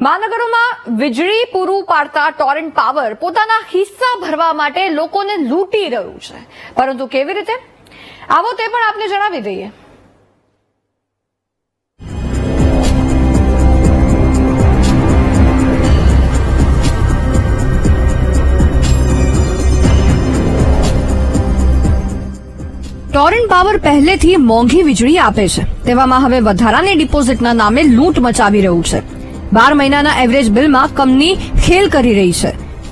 મહાનગરોમાં વીજળી પૂરું પાડતા ટોરેન્ટ પાવર પોતાના હિસ્સા ભરવા માટે લોકોને લૂંટી રહ્યું છે. પરંતુ કેવી રીતે? આવો તે પણ આપને જણાવી દઈએ. ટોરેન્ટ પાવર પહેલેથી મોંઘી વીજળી આપે છે. તેવામાં હવે વધારાની ડિપોઝિટના નામે લૂંટ મચાવી રહ્યું છે. બાર મહિનાના એવરેજ બિલમાં કંપની ખેલ કરી રહી છે.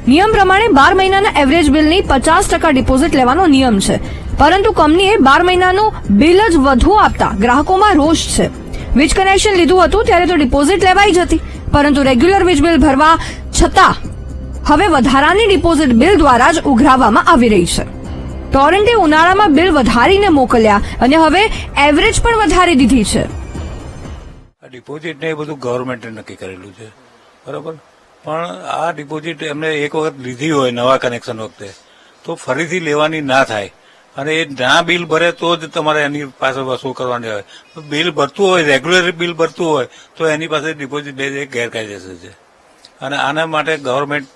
નિયમ પ્રમાણે બાર મહિનાના એવરેજ બિલની પચાસ ટકા ડિપોઝિટ લેવાનો નિયમ છે. પરંતુ કંપનીએ બાર મહિનાનું બિલ જ વધુ આપતા ગ્રાહકોમાં રોષ છે. વીજ કનેક્શન લીધું હતું ત્યારે તો ડિપોઝિટ લેવાઈ જ હતી. પરંતુ રેગ્યુલર વીજ બિલ ભરવા છતાં હવે વધારાની ડિપોઝિટ બિલ દ્વારા જ ઉઘરાવવામાં આવી રહી છે. ટોરેન્ટે ઉનાળામાં બિલ વધારીને મોકલ્યા અને હવે એવરેજ પણ વધારી દીધી છે. ડિપોઝિટ ને એ બધું ગવર્મેન્ટે નક્કી કરેલું છે. બરાબર? પણ આ ડિપોઝિટ એમને એક વખત લીધી હોય નવા કનેક્શન વખતે, તો ફરીથી લેવાની ના થાય. અને એ ના બિલ ભરે તો જ તમારે એની પાસે વસૂલ કરવાની હોય. બિલ ભરતું હોય રેગ્યુલર બિલ ભરતું હોય, તો એની પાસે ડિપોઝિટ લે ગેરકાયદેસર છે. અને આના માટે ગવર્મેન્ટ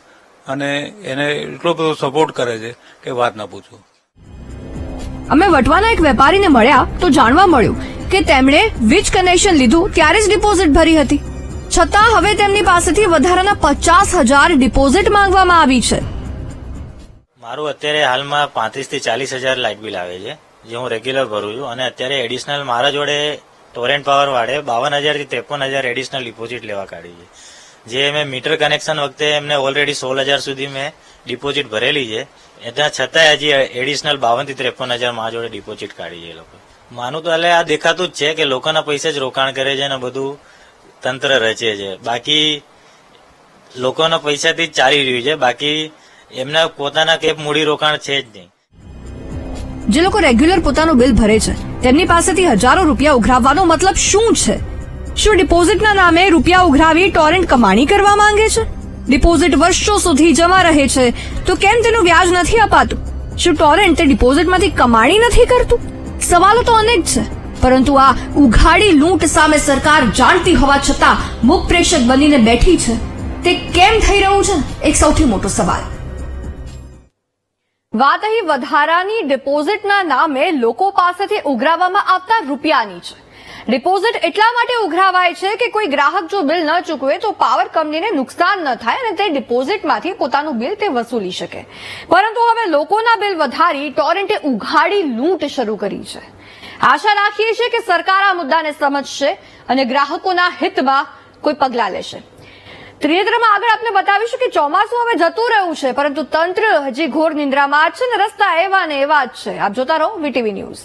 અને એને એટલો બધો સપોર્ટ કરે છે કે વાત ના પૂછો. અમે વટવાના એક વેપારીને મળ્યા તો જાણવા મળ્યું કે તેમણે વીજ કનેક્શન લીધું ત્યારે જ ડિપોઝિટ ભરી હતી. છતાં હવે તેમની પાસેથી વધારાના પચાસ હજાર ડિપોઝિટ માંગવામાં આવી છે. મારું અત્યારે હાલમાં પાંત્રીસથી ચાલીસ હજાર લાઇટ બિલ આવે છે, જે હું રેગ્યુલર ભરું છું. અને અત્યારે એડિશનલ મારા જોડે ટોરેન્ટ પાવર વાળે બાવન હજારથી ત્રેપન હજાર એડિશનલ ડિપોઝિટ લેવા કાઢી છે. જે મેં મીટર કનેક્શન વખતે એમને ઓલરેડી સોળ હજાર સુધી મેં ડિપોઝિટ ભરેલી છે. એના છતાંય હજી એડિશનલ બાવનથી ત્રેપન હજાર મારા જોડે ડિપોઝિટ કાઢી છે એ લોકો. માનું તો એટલે આ દેખાતું જ છે કે લોકોના પૈસે જ રોકાણ કરે છે અને બધું તંત્ર રચે છે. બાકી લોકોના પૈસાથી જ ચાલી રહ્યું છે. બાકી એમના પોતાના કેપ મૂડી રોકાણ છે જ નહીં. જે લોકો રેગ્યુલર પોતાનું બિલ ભરે છે, તેમની પાસેથી હજારો રૂપિયા ઉઘરાવવાનો મતલબ શું છે? શું ડિપોઝિટના નામે રૂપિયા ઉઘરાવી ટોરેન્ટ કમાણી કરવા માંગે છે? ડિપોઝિટ વર્ષો સુધી જમા રહે છે, તો કેમ તેનું વ્યાજ નથી અપાતું? શું ટોરેન્ટ તે ડિપોઝિટમાંથી કમાણી નથી કરતું? સવાલો તો અનેક છે, પરંતુ આ ઉઘાડી લૂંટ સામે સરકાર જાણતી હોવા છતાં મુખ પ્રેક્ષક બનીને બેઠી છે. તે કેમ થઈ રહ્યું છે? એક સૌથી મોટો સવાલ. વાત અહીં વધારાની ડિપોઝિટના નામે લોકો પાસેથી ઉઘરાવવામાં આવતા રૂપિયાની છે. ડિપોઝિટ એટલા માટે ઉઘરાવાય છે કે કોઈ ગ્રાહક જો બિલ ન ચૂકવે તો પાવર કંપનીને નુકસાન ન થાય અને તે ડિપોઝિટમાંથી પોતાનું બિલ તે વસૂલી શકે. પરંતુ હવે લોકોના બિલ વધારી ટોરેન્ટે ઉઘાડી લૂંટ શરૂ કરી છે. આશા રાખીએ છીએ કે સરકાર આ મુદ્દાને સમજશે અને ગ્રાહકોના હિતમાં કોઈ પગલાં લેશે. ત્રિનેત્રમાં આગળ આપને બતાવીશું કે ચોમાસું હવે જતું રહ્યું છે, પરંતુ તંત્ર હજી ઘોર નિંદ્રામાં જ છે ને રસ્તા એવા ને એવા જ છે. આપ જોતા રહો વીટીવી ન્યૂઝ.